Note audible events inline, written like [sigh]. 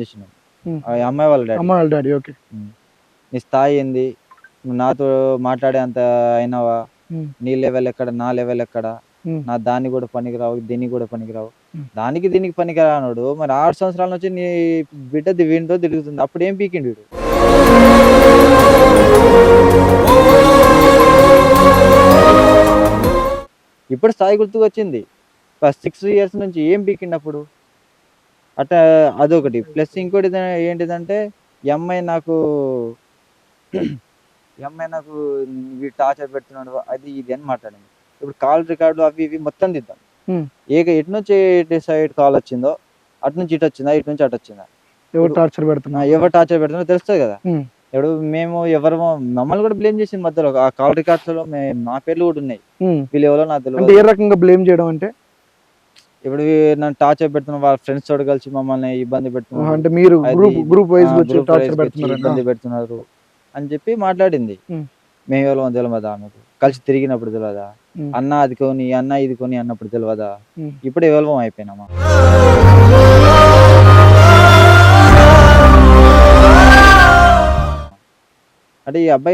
చేసినాం. అమ్మాయి వాళ్ళ డాడీ. వాళ్ళ డాడీ ఓకే. నీ స్థాయి ఏంది? నువ్వు నాతో మాట్లాడే అంత అయినావా. నీ లెవెల్ ఎక్కడ? నా లెవెల్ ఎక్కడ. నా దాన్ని కూడా పనికిరావు దీనికి కూడా పనికిరావు. దానికి దీనికి పనికిరానుడు మరి ఆరు సంవత్సరాల నుంచి నీ బిడ్డ వీనితో తిరుగుతుంది. అప్పుడు ఏం పీకిండు వీడు? ఇప్పుడు స్థాయి గుర్తుకు వచ్చింది సిక్స్ ఇయర్స్ నుంచి ఏం పీకిండు అప్పుడు? అట్ట అదొకటి. ప్లస్ ఇంకోటి ఏంటిదంటే అమ్మాయి నాకు [clears throat] అమ్మాయి నాకు టార్చర్ పెడుతున్నాడు అది ఇది అని మాట్లాడింది. ఇప్పుడు కాల్ రికార్డు అవి ఇవి మొత్తం దిద్దాం. ఏ ఎటు నుంచి సైడ్ కాల్ వచ్చిందో అటు నుంచి ఇటు వచ్చిందా ఇటు నుంచి అటు వచ్చిందా? ఎవరు టార్చర్ పెడుతున్నా? ఎవరు టార్చర్ పెడుతున్నారో తెలుస్తుంది కదా. ఇప్పుడు మేము ఎవరు మమ్మల్ని కూడా బ్లేమ్ చేసింది మధ్యలో. ఆ కాల్ రికార్డ్స్లో మే- పేర్లు కూడా ఉన్నాయి. వీళ్ళు ఎవరో నాకు తెలియదు ఏ రకంగా బ్లేమ్ చేయడం అంటే? ఇప్పుడు నన్ను టార్చర్ పెడుతున్న వాళ్ళ ఫ్రెండ్స్ తోటి కలిసి మమ్మల్ని ఇబ్బంది పెడుతున్నారు. అంటే మీరు గ్రూప్ ఇబ్బంది పెడుతున్నారు అని చెప్పి మాట్లాడింది. మేము ఎవరో తెలియదా ఆమెకు కలిసి తిరిగినప్పుడు తెలియదా. అన్న అది కొని అన్న ఇది కొని అన్నప్పుడు తెలియదా. ఇప్పుడు ఎవరు అయిపోయినామా? అంటే ఈ అబ్బాయి